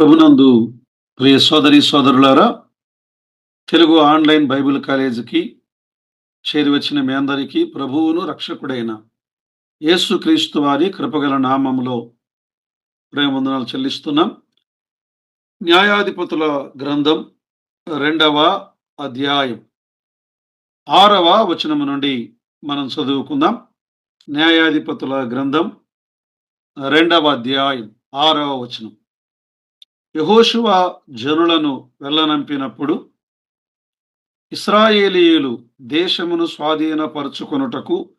ప్రభునందు ప్రియ సోదరి సోదరులారా తెలుగు ఆన్లైన్ బైబిల్ కాలేజీకి చేరి వచ్చిన మీ అందరికీ ప్రభువును రక్షకుడైన యేసుక్రీస్తు వారి కృపగల నామంలో ప్రేమవందనాలు చెల్లిస్తున్నాం. న్యాయాధిపతుల గ్రంథం రెండవ అధ్యాయం ఆరవ వచనము నుండి మనం చదువుకుందాం. న్యాయాధిపతుల గ్రంథం రెండవ అధ్యాయం ఆరవ వచనం. యహోషువ జనులను వెళ్ళనంపినప్పుడు ఇస్రాయేలీయులు దేశమును స్వాధీనపరుచుకొనుటకు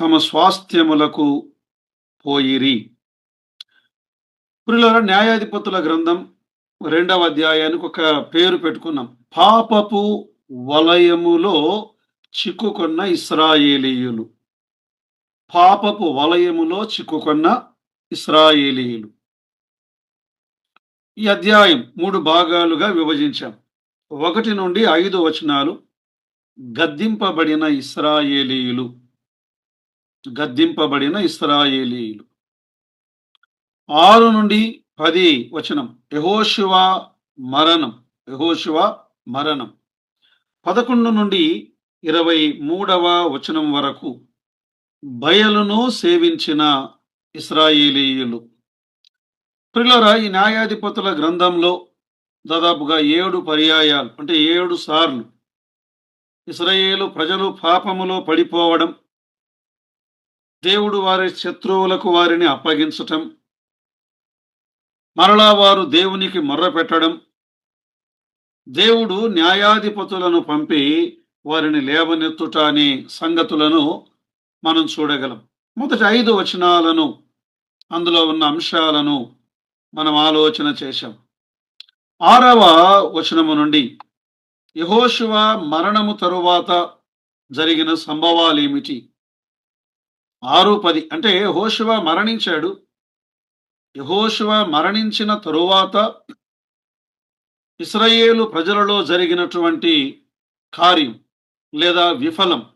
తమ స్వాస్థ్యములకు పోయిరి. పురిలోర న్యాయాధిపతుల గ్రంథం రెండవ అధ్యాయానికి ఒక పేరు పెట్టుకున్నాం. పాపపు వలయములో చిక్కుకొన్న ఇస్రాయేలీయులు. పాపపు వలయములో చిక్కుకున్న ఇస్రాయేలీయులు. ఈ అధ్యాయం మూడు భాగాలుగా విభజించాం. ఒకటి నుండి ఐదు వచనాలు గద్దింపబడిన ఇస్రాయేలీయులు. గద్దింపబడిన ఇస్రాయేలీయులు. ఆరు నుండి పది వచనం. యహోశివ మరణం. యహోశివ మరణం. పదకొండు నుండి ఇరవై మూడవ వచనం వరకు బయలును సేవించిన ఇస్రాయేలీయులు. ప్రిలరా ఈ న్యాయాధిపతుల గ్రంథంలో దాదాపుగా ఏడు పర్యాయాలు అంటే ఏడు సార్లు ఇస్రాయేలు ప్రజలు పాపములో పడిపోవడం దేవుడు వారి శత్రువులకు వారిని అప్పగించటం మరలా వారు దేవునికి మొర్రపెట్టడం దేవుడు న్యాయాధిపతులను పంపి వారిని లేవనెత్తుట అనే సంగతులను మనం చూడగలం. మొదటి ఐదు వచనాలను అందులో ఉన్న అంశాలను మనం ఆలోచన చేశాం. ఆరవ వచనము నుండి యహోశివ మరణము తరువాత జరిగిన సంభవాలు ఏమిటి ఆరు పది అంటే యహోశివ మరణించాడు. యహోశివ మరణించిన తరువాత ఇస్రాయేలు ప్రజలలో జరిగినటువంటి కార్యం లేదా విఫలం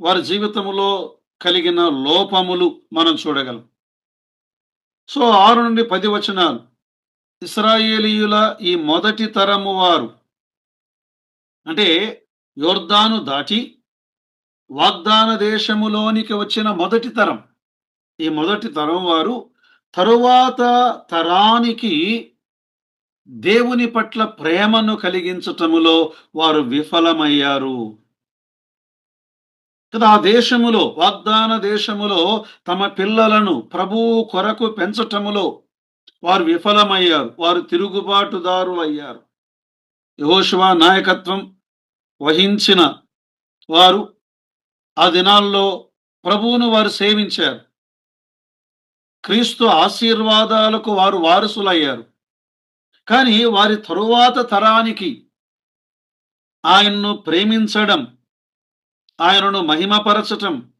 వారి జీవితంలో కలిగిన లోపములు మనం చూడగలం. సో ఆరు నుండి పది వచనాలు. ఇస్రాయేలీయుల ఈ మొదటి తరము వారు. అంటే యోర్దాను దాటి వాగ్దాన దేశములోనికి వచ్చిన మొదటి తరం. ఈ మొదటి తరం వారు తరువాత తరానికి దేవుని పట్ల ప్రేమను కలిగించటములో వారు విఫలమయ్యారు. కదా ఆ దేశములో వాగ్దాన దేశములో తమ పిల్లలను ప్రభువు కొరకు పెంచటములో వారు విఫలమయ్యారు వారు తిరుగుబాటుదారులు అయ్యారు. యహోశివ నాయకత్వం వహించిన వారు ఆ దినాల్లో ప్రభువును వారు సేవించారు. క్రీస్తు ఆశీర్వాదాలకు వారు వారసులయ్యారు. కానీ వారి తరువాత తరానికి ఆయన్ను ప్రేమించడం ఆయనను మహిమపరచటం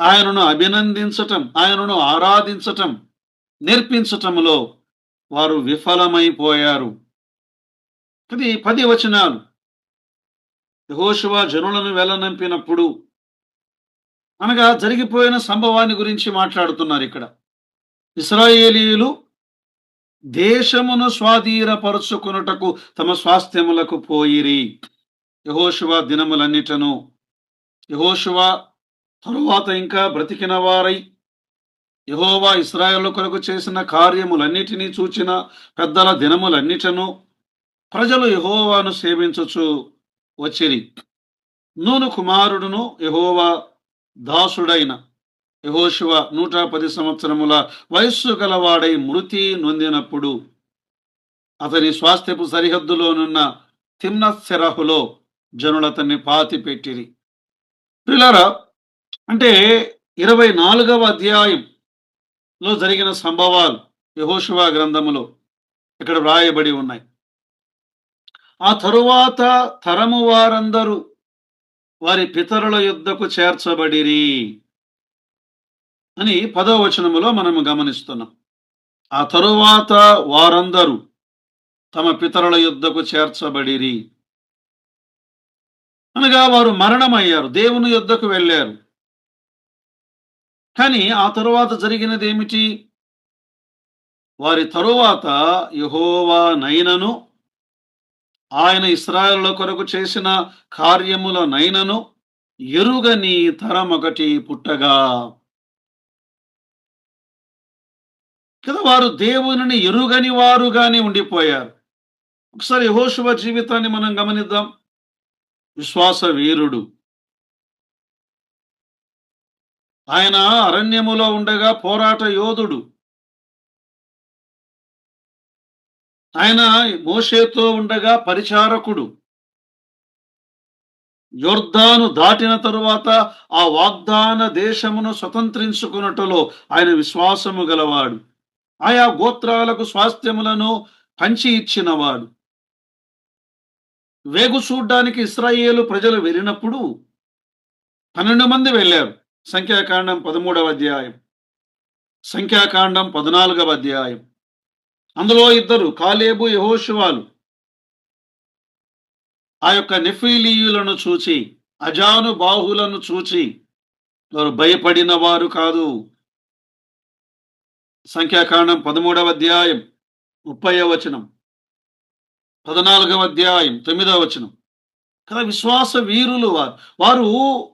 ఆయనను అభినందించటం ఆయనను ఆరాధించటం నేర్పించటంలో వారు విఫలమైపోయారు. ఇది పది వచనాలు. యహోశివ జనులను వెళ్ళనంపినప్పుడు అనగా జరిగిపోయిన సంభవాన్ని గురించి మాట్లాడుతున్నారు ఇక్కడ. ఇస్రాయేలీయులు దేశమును స్వాధీనపరుచుకున్నటకు తమ స్వాస్థ్యములకు పోయిరి. యహోశివ దినములన్నిటను. యహోశివ తరువాత ఇంకా బ్రతికిన వారై యహోవా ఇస్రాయల్ కొరకు చేసిన కార్యములన్నిటినీ చూచిన పెద్దల దినములన్నిటను ప్రజలు యహోవాను సేవించుచు వచ్చిరి. నూను కుమారుడును యహోవా దాసుడైన యహోశివ నూట పది సంవత్సరముల వయస్సు గలవాడై మృతి నొందినప్పుడు అతని స్వాస్థ్యపు సరిహద్దులోనున్న జనులు జనులతన్ని పాతి పెట్టిరి. పిల్లరా అంటే ఇరవై నాలుగవ అధ్యాయంలో జరిగిన సంభవాలు యహోశివ గ్రంథములో ఇక్కడ వ్రాయబడి ఉన్నాయి. ఆ తరువాత తరము వారందరూ వారి పితరుల యుద్ధకు చేర్చబడిరి అని పదో వచనములో మనము గమనిస్తున్నాం. ఆ తరువాత వారందరూ తమ పితరుల యుద్ధకు చేర్చబడిరి. అనగా వారు మరణమయ్యారు దేవుని యుద్ధకు వెళ్ళారు. కానీ ఆ తరువాత జరిగినది ఏమిటి వారి తరువాత యహోవా నైనను ఆయన ఇస్రాయేళ్ళ కొరకు చేసిన కార్యముల నైనను ఎరుగని తరమొకటి పుట్టగా. కదా వారు దేవుని ఎరుగని వారుగానే ఉండిపోయారు. ఒకసారి యహోశువ జీవితాన్ని మనం గమనిద్దాం. విశ్వాస వీరుడు ఆయన అరణ్యములో ఉండగా పోరాట యోధుడు. ఆయన మోషేతో ఉండగా పరిచారకుడు. యోర్ధాను దాటిన తరువాత ఆ వాగ్దాన దేశమును స్వతంత్రించుకున్నట్టులో ఆయన విశ్వాసము గలవాడు. ఆయా గోత్రాలకు స్వాస్థ్యములను పంచి ఇచ్చినవాడు. వేగు చూడ్డానికి ఇస్రాయేలు ప్రజలు వెళ్ళినప్పుడు పన్నెండు మంది వెళ్ళారు. సంఖ్యాకాండం పదమూడవ అధ్యాయం. సంఖ్యాకాండం పద్నాలుగవ అధ్యాయం. అందులో ఇద్దరు కాలేబు యహోశివాలు ఆ యొక్క నెఫీలీయులను చూచి అజాను బాహులను చూచి వారు భయపడిన వారు కాదు. సంఖ్యాకాండం పదమూడవ అధ్యాయం ముప్పై వచనం. పద్నాలుగవ అధ్యాయం తొమ్మిదవ వచనం. కదా విశ్వాస వీరులు వారు. వారు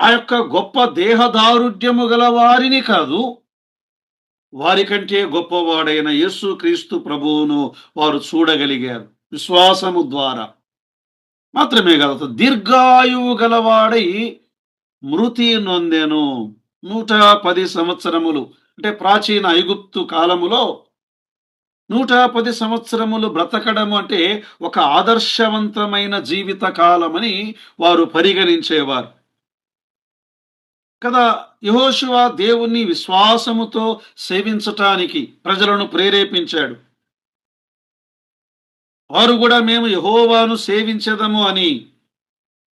ఆ యొక్క గొప్ప దేహదారుఢ్యము గల వారిని కాదు వారికంటే గొప్పవాడైన యేసు క్రీస్తు ప్రభువును వారు చూడగలిగారు విశ్వాసము ద్వారా. మాత్రమే కాదు దీర్ఘాయువు గలవాడై మృతి నొందెను. నూట పది సంవత్సరములు అంటే ప్రాచీన ఐగుప్తు కాలములో నూట పది సంవత్సరములు బ్రతకడము అంటే ఒక ఆదర్శవంతమైన జీవిత కాలమని వారు పరిగణించేవారు. కదా యహోశివ దేవుణ్ణి విశ్వాసముతో సేవించటానికి ప్రజలను ప్రేరేపించాడు. వారు కూడా మేము యహోవాను సేవించదము అని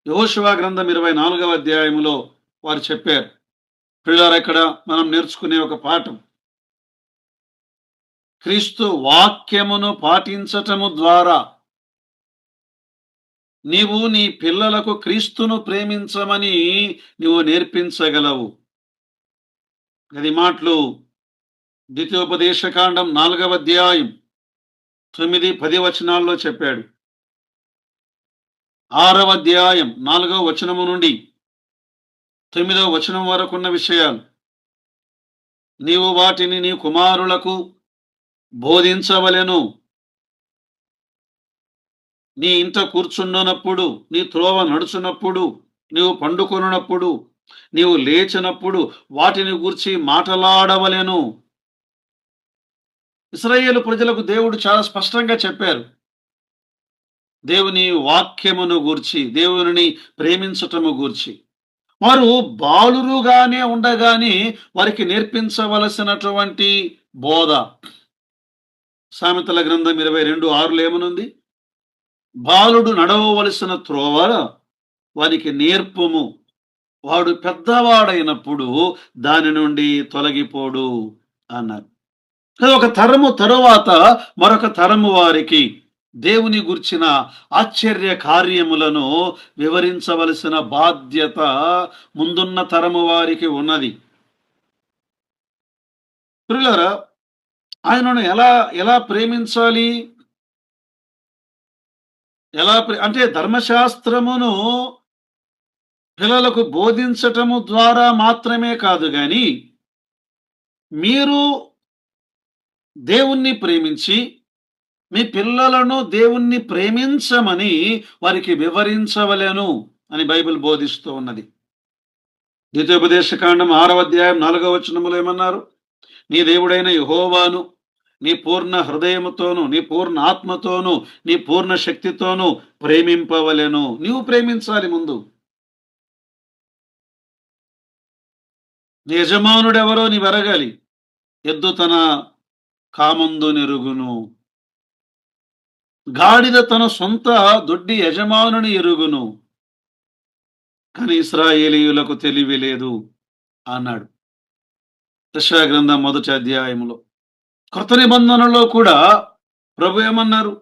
యహోశివ గ్రంథం ఇరవై నాలుగవ అధ్యాయములో వారు చెప్పారు. పిల్లలు ఇక్కడ మనం నేర్చుకునే ఒక పాఠం. క్రీస్తు వాక్యమును పాటించటము ద్వారా నీవు నీ పిల్లలకు క్రీస్తును ప్రేమించమని నీవు నేర్పించగలవు. అది మాటలు ద్వితీయోపదేశకాండం నాలుగవ అధ్యాయం తొమ్మిది పది వచనాల్లో చెప్పాడు. ఆరవ అధ్యాయం నాలుగవ వచనము నుండి తొమ్మిదవ వచనం వరకున్న విషయాలు. నీవు వాటిని నీ కుమారులకు బోధించవలెను. నీ ఇంట కూర్చున్నప్పుడు నీ త్రోవ నడుచున్నప్పుడు నీవు పండుకొనున్నప్పుడు నీవు లేచినప్పుడు వాటిని గూర్చి మాటలాడవలెను. ఇస్రాయేలు ప్రజలకు దేవుడు చాలా స్పష్టంగా చెప్పారు. దేవుని వాక్యమును గూర్చి దేవుని ప్రేమించటము గూర్చి. వారు బాలురుగానే ఉండగానే వారికి నేర్పించవలసినటువంటి బోధ. సామెతల గ్రంథం ఇరవై రెండు ఆరులో ఏమనుంది? బాలుడు నడవవలసిన త్రోవ వానికి నేర్పము. వాడు పెద్దవాడైనప్పుడు దాని నుండి తొలగిపోడు అన్నారు. అది ఒక తరము తరువాత మరొక తరము వారికి దేవుని గుర్చిన ఆశ్చర్య కార్యములను వివరించవలసిన బాధ్యత ముందున్న తరము వారికి ఉన్నది. పిల్లరా ఆయనను ఎలా ఎలా ప్రేమించాలి? ఎలా ప్రే- అంటే ధర్మశాస్త్రమును పిల్లలకు బోధించటము ద్వారా మాత్రమే కాదు గాని మీరు దేవుణ్ణి ప్రేమించి మీ పిల్లలను దేవుణ్ణి ప్రేమించమని వారికి వివరించవలేను అని బైబిల్ బోధిస్తూ ఉన్నది. ద్వితీయోపదేశకాండం ఆరవ అధ్యాయం నాలుగవ వచనములు ఏమన్నారు? నీ దేవుడైన యహోవాను నీ పూర్ణ హృదయముతోను నీ పూర్ణ ఆత్మతోను నీ పూర్ణ శక్తితోను ప్రేమింపవలెను. నీవు ప్రేమించాలి ముందు. నీ యజమానుడెవరో నీ వెరగాలి ఎద్దు తన కామందు నెరుగును. గాడిద తన సొంత దొడ్డి యజమానుని ఎరుగును. కానీ ఇస్రాయేలీయులకు తెలివి లేదు అన్నాడు. దశా గ్రంథం మొదటి అధ్యాయంలో కొత్త నిబంధనలో కూడా ప్రభు ఏమన్నారు?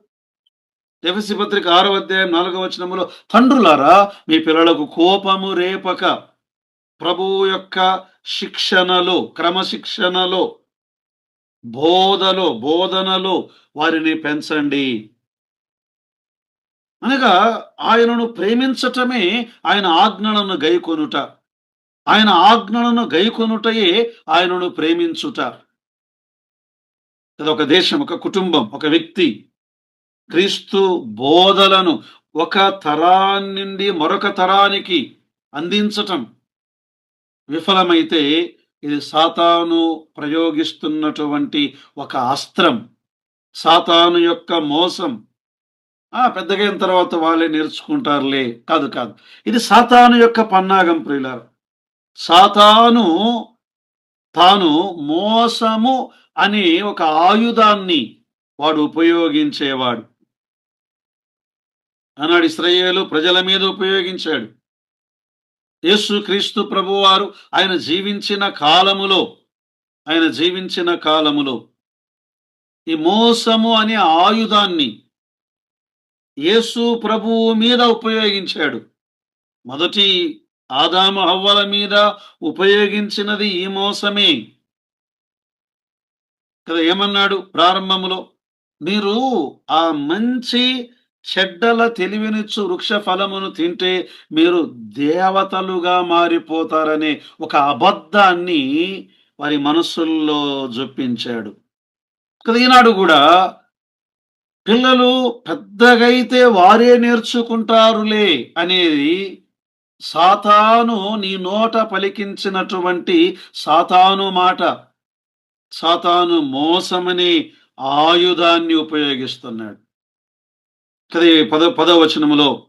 ఎఫసి పత్రిక ఆరో అధ్యాయం నాలుగవ వచనములో తండ్రులారా మీ పిల్లలకు కోపము రేపక ప్రభువు యొక్క శిక్షణలో క్రమశిక్షణలో బోధలో బోధనలో వారిని పెంచండి. అనగా ఆయనను ప్రేమించటమే ఆయన ఆజ్ఞలను గైకొనుట. ఆయన ఆజ్ఞలను గైకొనుటయే ఆయనను ప్రేమించుట. అది ఒక దేశం ఒక కుటుంబం ఒక వ్యక్తి. క్రీస్తు బోధలను ఒక తరాన్ని నుండి మరొక తరానికి అందించటం విఫలమైతే ఇది సాతాను ప్రయోగిస్తున్నటువంటి ఒక అస్త్రం. సాతాను యొక్క మోసం. ఆ తర్వాత వాళ్ళే నేర్చుకుంటారులే. కాదు కాదు. ఇది సాతాను యొక్క పన్నాగం ప్రియులారు. సాతాను తాను మోసము అని ఒక ఆయుధాన్ని వాడు ఉపయోగించేవాడు. అన్నాడు ఇస్రాయేలు ప్రజల మీద ఉపయోగించాడు. యేసు క్రీస్తు ప్రభువారు ఆయన జీవించిన కాలములో ఆయన జీవించిన కాలములో ఈ మోసము అనే ఆయుధాన్ని యేసు ప్రభువు మీద ఉపయోగించాడు. మొదటి ఆదాము హవ్వల మీద ఉపయోగించినది ఈ మోసమే. కదా ఏమన్నాడు ప్రారంభములో? మీరు ఆ మంచి చెడ్డల తెలివినిచ్చు వృక్ష ఫలమును తింటే మీరు దేవతలుగా మారిపోతారనే ఒక అబద్ధాన్ని వారి మనస్సుల్లో జొప్పించాడు. కదా ఈనాడు కూడా పిల్లలు పెద్దగైతే వారే నేర్చుకుంటారులే అనేది సాతాను నీ నోట పలికించినటువంటి సాతాను మాట. సాతాను మోసమని ఆయుధాన్ని ఉపయోగిస్తున్నాడు. కదా పద పదవచనములో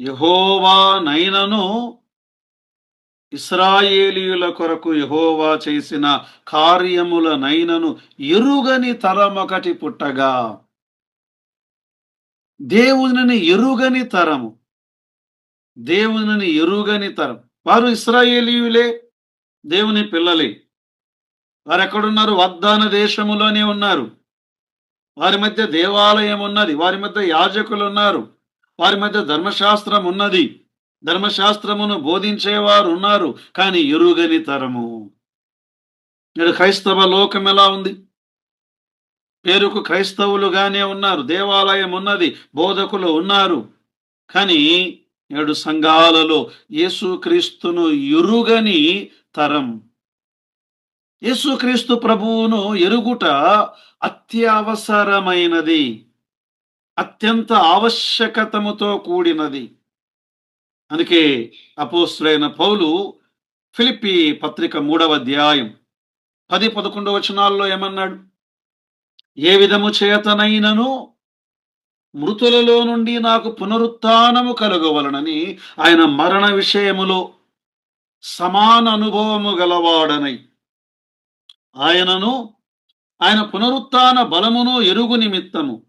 యహోవా నైనను ఇస్రాయేలీయుల కొరకు యహోవా చేసిన కార్యముల నైనను ఎరుగని తరమొకటి పుట్టగా. దేవునిని ఎరుగని తరము. దేవునిని ఎరుగని తరం. వారు ఇస్రాయేలీయులే దేవుని పిల్లలే. వారు ఎక్కడున్నారు వద్దాన దేశములోనే ఉన్నారు. వారి మధ్య దేవాలయం ఉన్నది. వారి మధ్య యాజకులు ఉన్నారు వారి మధ్య ధర్మశాస్త్రం ఉన్నది. ధర్మశాస్త్రమును బోధించేవారు ఉన్నారు కానీ ఎరుగని తరము. నేడు క్రైస్తవ లోకం ఎలా ఉంది? పేరుకు క్రైస్తవులుగానే ఉన్నారు. దేవాలయం ఉన్నది. బోధకులు ఉన్నారు. కానీ ఏడు సంఘాలలో యేసుక్రీస్తును ఎరుగని తరం. యేసుక్రీస్తు ప్రభువును ఎరుగుట అత్యవసరమైనది. అత్యంత ఆవశ్యకతముతో కూడినది. అందుకే అపోస్త్రైన పౌలు ఫిలిపి పత్రిక మూడవ అధ్యాయం పది పదకొండు వచనాల్లో ఏమన్నాడు? ఏ విధము చేతనైనను మృతులలో నుండి నాకు పునరుత్నము కలుగవలనని ఆయన మరణ విషయములో సమాన అనుభవము గలవాడనై ఆయనను ఆయన పునరుత్న బలమును ఎరుగు నిమిత్తము.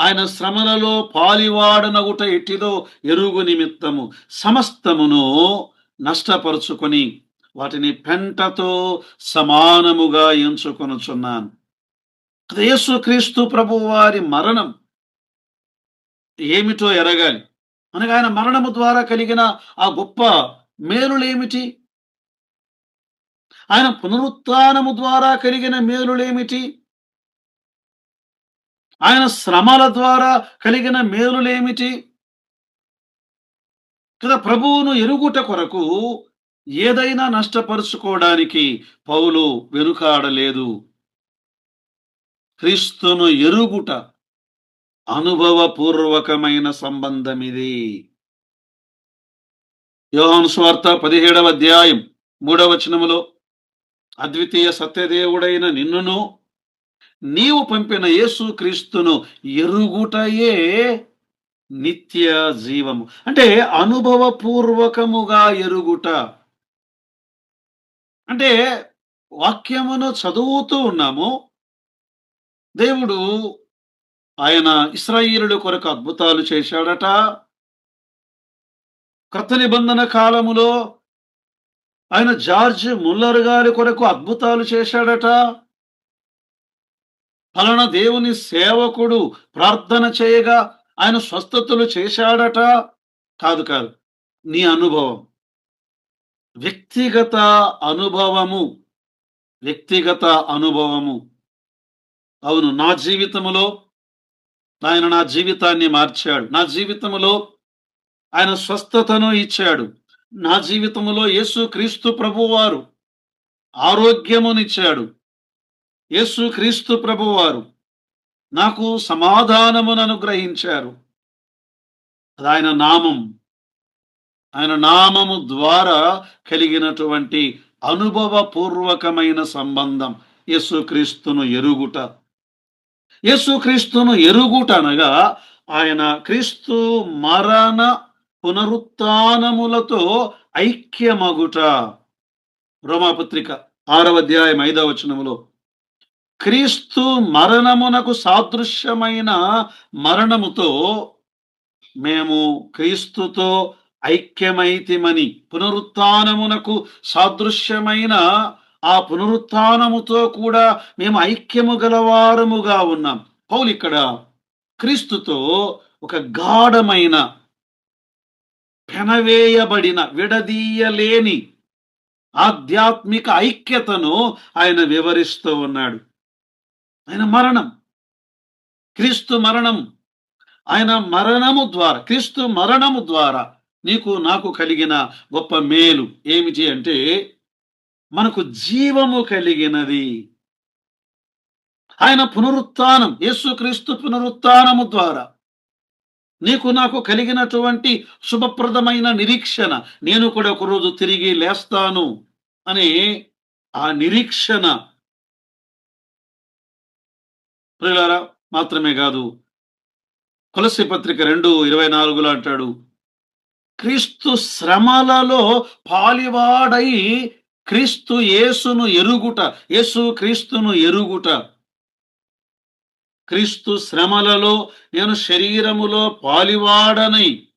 ఆయన శ్రమలలో పాలివాడనగుట ఎట్టిదో ఎరుగు నిమిత్తము. సమస్తమును నష్టపరుచుకొని వాటిని పెంటతో సమానముగా ఎంచుకొనుచున్నాను. యేసుక్రీస్తు ప్రభువారి మరణం ఏమిటో ఎరగాలి. అనగా ఆయన మరణము ద్వారా కలిగిన ఆ గొప్ప మేలులేమిటి ఆయన పునరుత్నము ద్వారా కలిగిన మేలులేమిటి ఆయన శ్రమల ద్వారా కలిగిన మేలులేమిటి కదా ప్రభువును ఎరుగుట కొరకు ఏదైనా నష్టపరుచుకోవడానికి పౌలు వెనుకాడలేదు. క్రీస్తును ఎరుగుట అనుభవపూర్వకమైన సంబంధం ఇది యోహాను స్వార్త పదిహేడవ అధ్యాయం మూడవ వచనములో అద్వితీయ సత్యదేవుడైన నిన్నును నీవు పంపిన యేసు క్రీస్తును ఎరుగుటయే నిత్య జీవము. అంటే అనుభవపూర్వకముగా ఎరుగుట. అంటే వాక్యమును చదువుతూ ఉన్నాము. దేవుడు ఆయన ఇస్రాయిలుల కొరకు అద్భుతాలు చేశాడట. క్రొత్త నిబంధన కాలములో ఆయన జార్జ్ ముల్లర్ గారి కొరకు అద్భుతాలు చేశాడట. ఫలన దేవుని సేవకుడు ప్రార్థన చేయగా ఆయన స్వస్థతలు చేశాడట. కాదు కాదు నీ అనుభవం. వ్యక్తిగత అనుభవము వ్యక్తిగత అనుభవము. అవును నా జీవితములో ఆయన నా జీవితాన్ని మార్చాడు. నా జీవితంలో ఆయన స్వస్థతను ఇచ్చాడు. నా జీవితంలో యేసు క్రీస్తు ప్రభువారు ఆరోగ్యమునిచ్చాడు. యేసు క్రీస్తు ప్రభువారు నాకు సమాధానమును అనుగ్రహించారు. అది ఆయన నామం. ఆయన నామము ద్వారా కలిగినటువంటి అనుభవపూర్వకమైన సంబంధం యేసుక్రీస్తును ఎరుగుట. యేసుక్రీస్తును ఎరుగుట అనగా ఆయన క్రీస్తు మరణ పునరుత్నములతో ఐక్యమగుట. రోమాపత్రిక ఆరవ అధ్యాయం ఐదవ వచనములో క్రీస్తు మరణమునకు సాదృశ్యమైన మరణముతో మేము క్రీస్తుతో ఐక్యమైతిమని పునరుత్నమునకు సాదృశ్యమైన ఆ పునరుత్నముతో కూడా మేము ఐక్యము గలవారముగా ఉన్నాం. పౌలు ఇక్కడ క్రీస్తుతో ఒక గాఢమైన పెనవేయబడిన విడదీయలేని ఆధ్యాత్మిక ఐక్యతను ఆయన వివరిస్తూ ఉన్నాడు. ఆయన మరణం క్రీస్తు మరణం ఆయన మరణము ద్వారా క్రీస్తు మరణము ద్వారా నీకు నాకు కలిగిన గొప్ప మేలు ఏమిటి అంటే మనకు జీవము కలిగినది. ఆయన పునరుత్నం యేసుక్రీస్తు పునరుత్నము ద్వారా. నీకు నాకు కలిగినటువంటి శుభప్రదమైన నిరీక్షణ నేను కూడా ఒకరోజు తిరిగి లేస్తాను అనే ఆ నిరీక్షణ. ప్రియులారా మాత్రమే కాదు తులసి పత్రిక రెండు ఇరవై నాలుగులో అంటాడు క్రీస్తు శ్రమలలో పాలివాడై క్రీస్తు యేసును ఎరుగుట యేసు క్రీస్తును ఎరుగుట. క్రీస్తు శ్రమలలో నేను శరీరములో పాలివాడనై.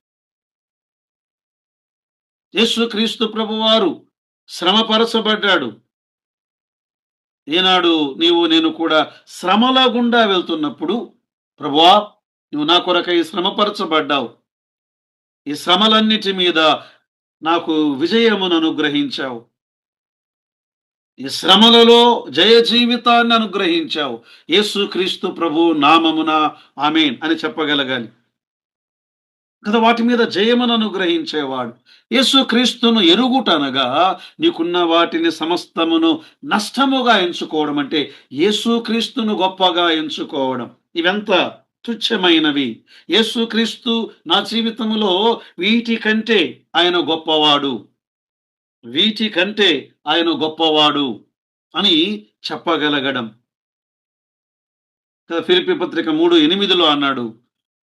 యేసు క్రీస్తు ప్రభువారు శ్రమపరచబడ్డాడు. ఈనాడు నీవు నేను కూడా శ్రమల గుండా వెళ్తున్నప్పుడు ప్రభువా నువ్వు నా కొరకై శ్రమపరచబడ్డావు. ఈ శ్రమలన్నిటి మీద నాకు విజయమును అనుగ్రహించావు. ఈ శ్రమలలో జయ జీవితాన్ని అనుగ్రహించావు. యేసుక్రీస్తు ప్రభు నామమున ఆమెన్ అని చెప్పగలగాలి. కదా వాటి మీద జయమును అనుగ్రహించేవాడు. యేసుక్రీస్తును ఎరుగుట ఎరుగుటనగా నీకున్న వాటిని సమస్తమును నష్టముగా ఎంచుకోవడం అంటే యేసుక్రీస్తును గొప్పగా ఎంచుకోవడం. ఇవెంత తుచ్చమైనవి యేసుక్రీస్తు నా జీవితంలో వీటికంటే ఆయన గొప్పవాడు. వీటి కంటే ఆయన గొప్పవాడు అని చెప్పగలగడం. కదా ఫిలిపి పత్రిక మూడు ఎనిమిదిలో అన్నాడు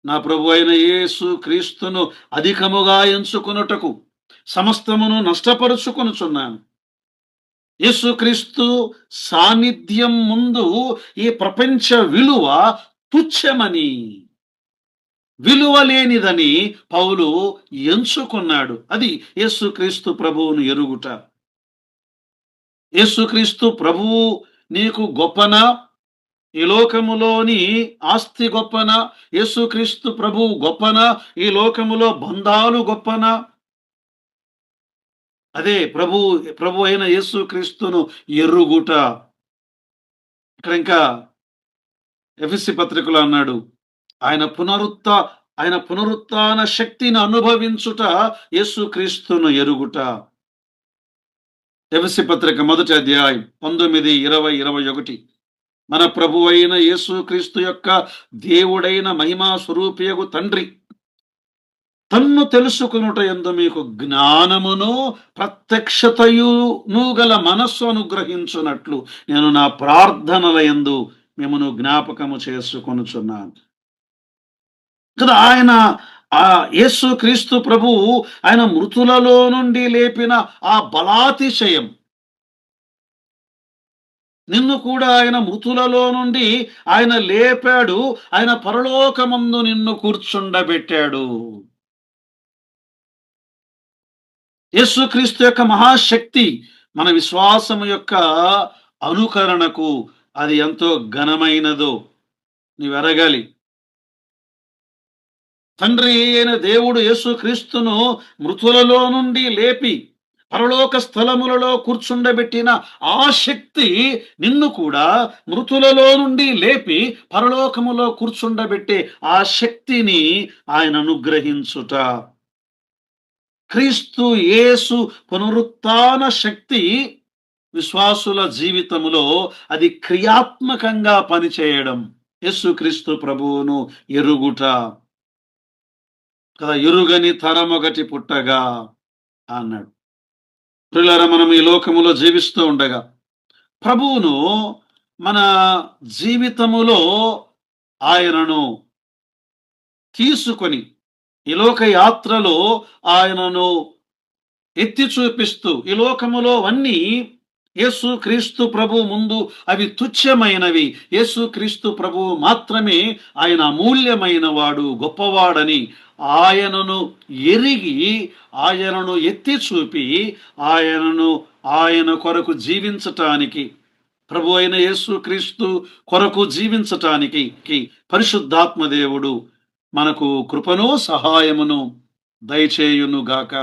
నా ప్రభు అయిన యేసు క్రీస్తును అధికముగా ఎంచుకొనుటకు సమస్తమును నష్టపరుచుకొనుచున్నాను. యేసుక్రీస్తు సాన్నిధ్యం ముందు ఈ ప్రపంచ విలువ తుచ్చమని విలువ లేనిదని పౌలు ఎంచుకున్నాడు. అది యేసుక్రీస్తు ప్రభువును ఎరుగుట. యేసుక్రీస్తు ప్రభువు నీకు గొప్పన? ఈ లోకములోని ఆస్తి గొప్పన? యేసుక్రీస్తు ప్రభువు గొప్పన? ఈ లోకములో బంధాలు గొప్పన? అదే ప్రభు ప్రభు అయిన యేసుక్రీస్తును ఎరుగుట. ఇక్కడ ఇంకా ఎఫ్ఎస్సి పత్రికలో అన్నాడు ఆయన పునరుత్త ఆయన పునరుత్న శక్తిని అనుభవించుట యేసుక్రీస్తును ఎరుగుట. ఎఫ్ఎస్సి పత్రిక మొదటి అధ్యాయం పంతొమ్మిది ఇరవై ఇరవై ఒకటి. మన ప్రభు అయిన యేసుక్రీస్తు యొక్క దేవుడైన మహిమా స్వరూపియగు తండ్రి తన్ను తెలుసుకునుట ఎందు మీకు జ్ఞానమును ప్రత్యక్షతయును గల మనస్సు అనుగ్రహించున్నట్లు నేను నా ప్రార్థనల ఎందు మిమ్మను జ్ఞాపకము చేసుకొనుచున్నాను. కదా ఆయన ఆ యేసు క్రీస్తు ప్రభు ఆయన మృతులలో నుండి లేపిన ఆ బలాతిశయం. నిన్ను కూడా ఆయన మృతులలో నుండి ఆయన లేపాడు ఆయన పరలోకమందు నిన్ను కూర్చుండబెట్టాడు. యేసుక్రీస్తు యొక్క మహాశక్తి మన విశ్వాసం యొక్క అనుకరణకు అది ఎంతో ఘనమైనదో. నీవు ఎరగాలి. తండ్రి అయిన దేవుడు యేసుక్రీస్తును మృతులలో నుండి లేపి పరలోక స్థలములలో కూర్చుండబెట్టిన ఆ శక్తి నిన్ను కూడా మృతులలో నుండి లేపి పరలోకములో కూర్చుండబెట్టే ఆ శక్తిని ఆయన అనుగ్రహించుట. క్రీస్తు యేసు పునరుత్న శక్తి విశ్వాసుల జీవితములో అది క్రియాత్మకంగా పనిచేయడం. యేసుక్రీస్తు ప్రభువును ఎరుగుట. కదా ఎరుగని తరమొకటి పుట్టగా అన్నాడు. పిల్లల మనం ఈ లోకములో జీవిస్తూ ఉండగా ప్రభువును మన జీవితములో ఆయనను తీసుకొని ఈ లోక యాత్రలో ఆయనను ఎత్తి చూపిస్తూ ఈ లోకములో అన్నీ యేసు క్రీస్తు ప్రభు ముందు అవి తుచ్చమైనవి యేసు క్రీస్తు ప్రభు మాత్రమే ఆయన అమూల్యమైన వాడు గొప్పవాడని ఆయనను ఎరిగి ఆయనను ఎత్తి చూపి ఆయనను ఆయన కొరకు జీవించటానికి ప్రభు అయిన యేసు క్రీస్తు కొరకు జీవించటానికి పరిశుద్ధాత్మదేవుడు మనకు కృపను సహాయమును దయచేయును గాక